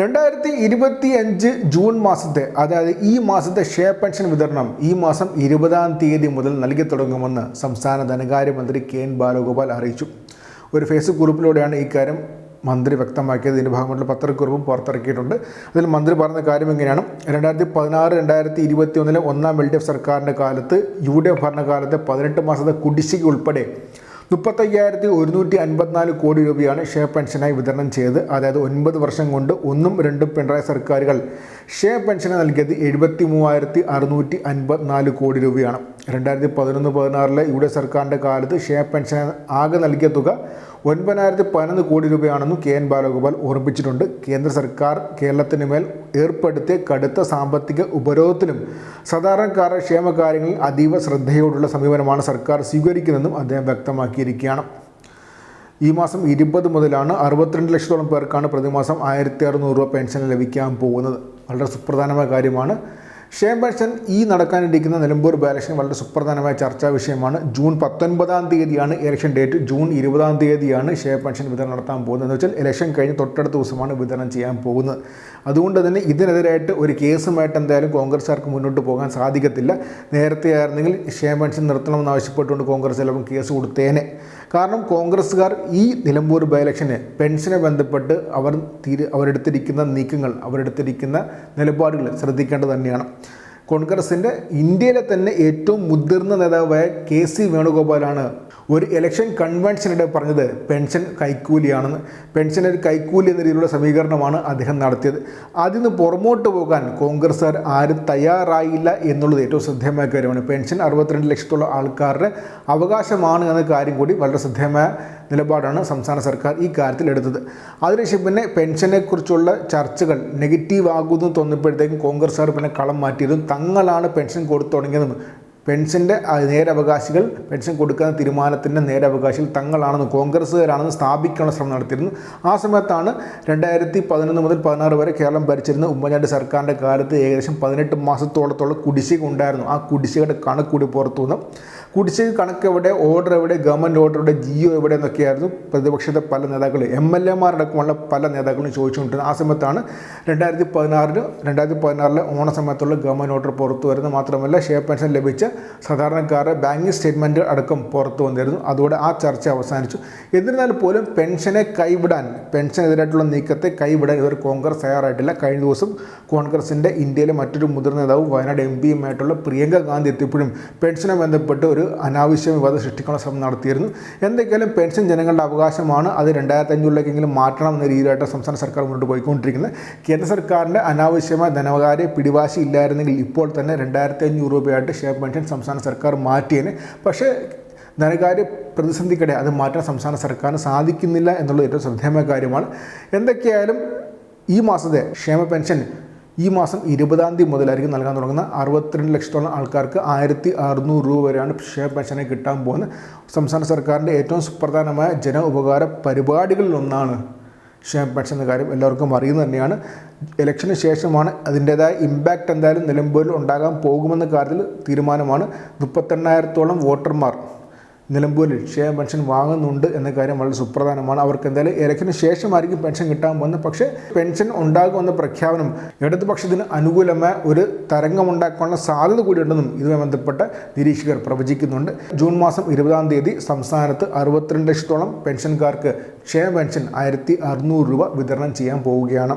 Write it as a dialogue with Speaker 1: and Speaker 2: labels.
Speaker 1: രണ്ടായിരത്തി ഇരുപത്തി അഞ്ച് ജൂൺ മാസത്തെ അതായത് ഈ മാസത്തെ ഷെയർ പെൻഷൻ വിതരണം ഈ മാസം ഇരുപതാം തീയതി മുതൽ നൽകി തുടങ്ങുമെന്ന് സംസ്ഥാന ധനകാര്യമന്ത്രി കെ എൻ ബാലഗോപാൽ അറിയിച്ചു. ഒരു ഫേസ്ബുക്ക് ഗ്രൂപ്പിലൂടെയാണ് ഇക്കാര്യം മന്ത്രി വ്യക്തമാക്കിയത്. ഇതിന്റെ ഭാഗമായിട്ടുള്ള പത്രക്കുറിപ്പും പുറത്തിറക്കിയിട്ടുണ്ട്. അതിൽ മന്ത്രി പറഞ്ഞ കാര്യം എങ്ങനെയാണ്? രണ്ടായിരത്തി പതിനാറ് രണ്ടായിരത്തി ഇരുപത്തി ഒന്നിലെ ഒന്നാം എൽ ഡി എഫ് സർക്കാരിന്റെ കാലത്ത് യു ഡി എഫ് ഭരണകാലത്തെ പതിനെട്ട് മാസത്തെ കുടിശ്ശിക ഉൾപ്പെടെ മുപ്പത്തയ്യായിരത്തി ഒരുന്നൂറ്റി അൻപത്തിനാല് കോടി രൂപയാണ് ഷെയർ പെൻഷനായി വിതരണം ചെയ്തത്. അതായത് ഒൻപത് വർഷം കൊണ്ട് ഒന്നും രണ്ടും പിണറായി സർക്കാരുകൾ ഷെയർ പെൻഷന് നൽകിയത് എഴുപത്തി മൂവായിരത്തി അറുന്നൂറ്റി അൻപത്തിനാല് കോടി രൂപയാണ്. രണ്ടായിരത്തി പതിനൊന്ന് പതിനാറിലെ യു ഡി എഫ് സർക്കാരിന്റെ കാലത്ത് ഷെയർ പെൻഷൻ ആകെ നൽകിയ തുക ഒൻപതിനായിരത്തി പതിനൊന്ന് കോടി രൂപയാണെന്നും കെ എൻ ബാലഗോപാൽ ഓർമ്മിച്ചിട്ടുണ്ട് കേന്ദ്ര സർക്കാർ കേരളത്തിന് മേൽ ഏർപ്പെടുത്തിയ കടുത്ത സാമ്പത്തിക ഉപരോധത്തിലും സാധാരണക്കാരുടെ ക്ഷേമകാര്യങ്ങളിൽ അതീവ ശ്രദ്ധയോടുള്ള സമീപനമാണ് സർക്കാർ സ്വീകരിക്കുന്നതെന്നും അദ്ദേഹം വ്യക്തമാക്കിയിരിക്കുകയാണ്. ഈ മാസം ഇരുപത് മുതലാണ് അറുപത്തിരണ്ട് ലക്ഷത്തോളം പേർക്കാണ് പ്രതിമാസം ആയിരത്തി അറുന്നൂറ് രൂപ പെൻഷൻ ലഭിക്കാൻ പോകുന്നത്. വളരെ സുപ്രധാനമായ കാര്യമാണ്. പെൻഷൻ ഈ നടക്കാനിരിക്കുന്ന നിലമ്പൂർ ബൈ ഇലക്ഷൻ വളരെ സുപ്രധാനമായ ചർച്ചാ വിഷയമാണ്. ജൂൺ പത്തൊൻപതാം തീയതിയാണ് ഇലക്ഷൻ ഡേറ്റ്. ജൂൺ ഇരുപതാം തീയതിയാണ് ഷെയർ പെൻഷൻ വിതരണം നടത്താൻ പോകുന്നത്. എന്ന് വെച്ചാൽ ഇലക്ഷൻ കഴിഞ്ഞ് തൊട്ടടുത്ത ദിവസമാണ് വിതരണം ചെയ്യാൻ പോകുന്നത്. അതുകൊണ്ട് തന്നെ ഇതിനെതിരായിട്ട് ഒരു കേസുമായിട്ട് എന്തായാലും കോൺഗ്രസ്സുകാർക്ക് മുന്നോട്ട് പോകാൻ സാധിക്കത്തില്ല. നേരത്തെ ആയിരുന്നെങ്കിൽ ഷെയർ പെൻഷൻ നിർത്തണമെന്ന് ആവശ്യപ്പെട്ടുകൊണ്ട് കോൺഗ്രസ് ചിലപ്പം കേസ് കൊടുത്തേനെ. കാരണം കോൺഗ്രസ്സുകാർ ഈ നിലമ്പൂർ ബൈ ഇലക്ഷന് പെൻഷനെ ബന്ധപ്പെട്ട് അവർ തീരെ അവരെടുത്തിരിക്കുന്ന നീക്കങ്ങൾ അവരെടുത്തിരിക്കുന്ന നിലപാടുകൾ ശ്രദ്ധിക്കേണ്ടത് തന്നെയാണ്. കോൺഗ്രസിന്റെ ഇന്ത്യയിലെ തന്നെ ഏറ്റവും മുതിർന്ന നേതാവായ കെ സി വേണുഗോപാലാണ് ഒരു ഇലക്ഷൻ കൺവെൻഷനിടെ പറഞ്ഞത്. പെൻഷൻ കൈക്കൂലിയാണെന്ന്. പെൻഷൻ ഒരു കൈക്കൂലി എന്ന രീതിയിലുള്ള സമീകരണമാണ് അദ്ദേഹം നടത്തിയത്. അതിൽ നിന്ന് പുറമോട്ട് പോകാൻ കോൺഗ്രസ്സുകാർ ആരും തയ്യാറായില്ല എന്നുള്ളത് ഏറ്റവും ശ്രദ്ധേയമായ കാര്യമാണ്. പെൻഷൻ അറുപത്തിരണ്ട് ലക്ഷത്തോളം ആൾക്കാരുടെ അവകാശമാണ് എന്ന കാര്യം കൂടി വളരെ ശ്രദ്ധേയമായ നിലപാടാണ് സംസ്ഥാന സർക്കാർ ഈ കാര്യത്തിൽ എടുത്തത്. അതിനുശേഷം പിന്നെ പെൻഷനെക്കുറിച്ചുള്ള ചർച്ചകൾ നെഗറ്റീവ് ആകുമെന്ന് തോന്നിയപ്പോഴത്തേക്കും കോൺഗ്രസ്സുകാർ പിന്നെ കളം മാറ്റിയതും തങ്ങളാണ് പെൻഷൻ കൊടുത്തു തുടങ്ങിയതും പെൻഷന്റെ നേരവകാശികൾ പെൻഷൻ കൊടുക്കുന്ന തീരുമാനത്തിന്റെ നേരവകാശികൾ തങ്ങളാണെന്ന് കോൺഗ്രസ്സുകാരാണെന്ന് സ്ഥാപിക്കാനുള്ള ശ്രമം നടത്തിയിരുന്നു. ആ സമയത്താണ് രണ്ടായിരത്തി പതിനൊന്ന് മുതൽ പതിനാറ് വരെ കേരളം ഭരിച്ചിരുന്ന ഉമ്മൻചാണ്ടി സർക്കാരിന്റെ കാലത്ത് ഏകദേശം പതിനെട്ട് മാസത്തോളത്തോളം കുടിശ്ശിക ഉണ്ടായിരുന്നു. ആ കുടിശ്ശികയുടെ കണക്ക് കൂടി പുറത്തു വന്നു. കുടിശ്ശിക കണക്ക് എവിടെ ഓർഡർ എവിടെ ഗവൺമെന്റ് ഓർഡർ എവിടെ ജിയോ എവിടെ എന്നൊക്കെയായിരുന്നു പ്രതിപക്ഷത്തെ പല നേതാക്കൾ എം എൽ എമാരടക്കമുള്ള പല നേതാക്കളും ചോദിച്ചുകൊണ്ടിരുന്നത്. ആ സമയത്താണ് രണ്ടായിരത്തി പതിനാറിന് രണ്ടായിരത്തി പതിനാറിലെ ഓണസമയത്തുള്ള ഗവൺമെന്റ് ഓർഡർ പുറത്തു വരുന്നത് മാത്രമല്ല ഷെയർ പെൻഷൻ ലഭിച്ച സാധാരണക്കാരുടെ ബാങ്കിങ് സ്റ്റേറ്റ്മെന്റ് അടക്കം പുറത്തു വന്നിരുന്നു. അതോടെ ആ ചർച്ച അവസാനിച്ചു. എന്നിരുന്നാൽ പോലും പെൻഷനെ കൈവിടാൻ പെൻഷനെതിരായിട്ടുള്ള നീക്കത്തെ കൈവിടാൻ ഇവർ കോൺഗ്രസ് തയ്യാറായിട്ടില്ല. കഴിഞ്ഞ ദിവസം കോൺഗ്രസിന്റെ ഇന്ത്യയിലെ മറ്റൊരു മുതിർന്ന നേതാവും വയനാട് എം പിയുമായിട്ടുള്ള പ്രിയങ്ക ഗാന്ധി എത്തിയപ്പോഴും പെൻഷനെ ബന്ധപ്പെട്ട് ഒരു അനാവശ്യ വിവാദം സൃഷ്ടിക്കാനുള്ള ശ്രമം നടത്തിയിരുന്നു. എന്തൊക്കെയാലും പെൻഷൻ ജനങ്ങളുടെ അവകാശമാണ്. അത് രണ്ടായിരത്തി അഞ്ഞൂറിലേക്കെങ്കിലും മാറ്റണം എന്ന രീതിയിലായിട്ട് സംസ്ഥാന സർക്കാർ മുന്നോട്ട് പോയിക്കൊണ്ടിരിക്കുന്നത്. കേന്ദ്ര സർക്കാരിന്റെ അനാവശ്യമായ ധനകാര്യ പിടിവാശി ഇല്ലായിരുന്നെങ്കിൽ ഇപ്പോൾ തന്നെ രണ്ടായിരത്തി അഞ്ഞൂറ് രൂപയായിട്ട് ഷെയർ പെൻഷൻ സംസ്ഥാന സർക്കാർ മാറ്റിയതിന് പക്ഷേ ധനകാര്യ പ്രതിസന്ധിക്കിടെ അത് മാറ്റാൻ സംസ്ഥാന സർക്കാരിന് സാധിക്കുന്നില്ല എന്നുള്ളത് ഏറ്റവും ശ്രദ്ധേയമായ കാര്യമാണ്. എന്തൊക്കെയായാലും ഈ മാസത്തെ ക്ഷേമ പെൻഷൻ ഈ മാസം ഇരുപതാം തീയതി മുതലായിരിക്കും നൽകാൻ തുടങ്ങുന്ന അറുപത്തിരണ്ട് ലക്ഷത്തോളം ആൾക്കാർക്ക് ആയിരത്തി അറുന്നൂറ് രൂപ വരെയാണ് ക്ഷേമ പെൻഷനെ കിട്ടാൻ പോകുന്നത്. സംസ്ഥാന സർക്കാരിന്റെ ഏറ്റവും സുപ്രധാനമായ ജന ഉപകാര പരിപാടികളിൽ ക്ഷേമ പെൻഷൻ എന്ന കാര്യം എല്ലാവർക്കും അറിയുന്നത് തന്നെയാണ്. ഇലക്ഷന് ശേഷമാണ് അതിന്റേതായ ഇമ്പാക്റ്റ് എന്തായാലും നിലമ്പൂരിൽ ഉണ്ടാകാൻ പോകുമെന്ന കാര്യത്തിൽ തീരുമാനമാണ്. മുപ്പത്തെണ്ണായിരത്തോളം വോട്ടർമാർ നിലമ്പൂരിൽ ക്ഷേമ പെൻഷൻ വാങ്ങുന്നുണ്ട് എന്ന കാര്യം വളരെ സുപ്രധാനമാണ്. അവർക്ക് എന്തായാലും ഇലക്ഷന് ശേഷമായിരിക്കും പെൻഷൻ കിട്ടാൻ പോകുന്നത്. പക്ഷേ പെൻഷൻ ഉണ്ടാകുമെന്ന പ്രഖ്യാപനം ഇടതുപക്ഷത്തിന് അനുകൂലമായ ഒരു തരംഗമുണ്ടാക്കാനുള്ള സാധ്യത കൂടിയുണ്ടെന്നും ഇതുമായി ബന്ധപ്പെട്ട നിരീക്ഷകർ പ്രവചിക്കുന്നുണ്ട്. ജൂൺ മാസം ഇരുപതാം തീയതി സംസ്ഥാനത്ത് അറുപത്തിരണ്ട് ലക്ഷത്തോളം പെൻഷൻകാർക്ക് ക്ഷേമ പെൻഷൻ ആയിരത്തി രൂപ വിതരണം ചെയ്യാൻ പോവുകയാണ്.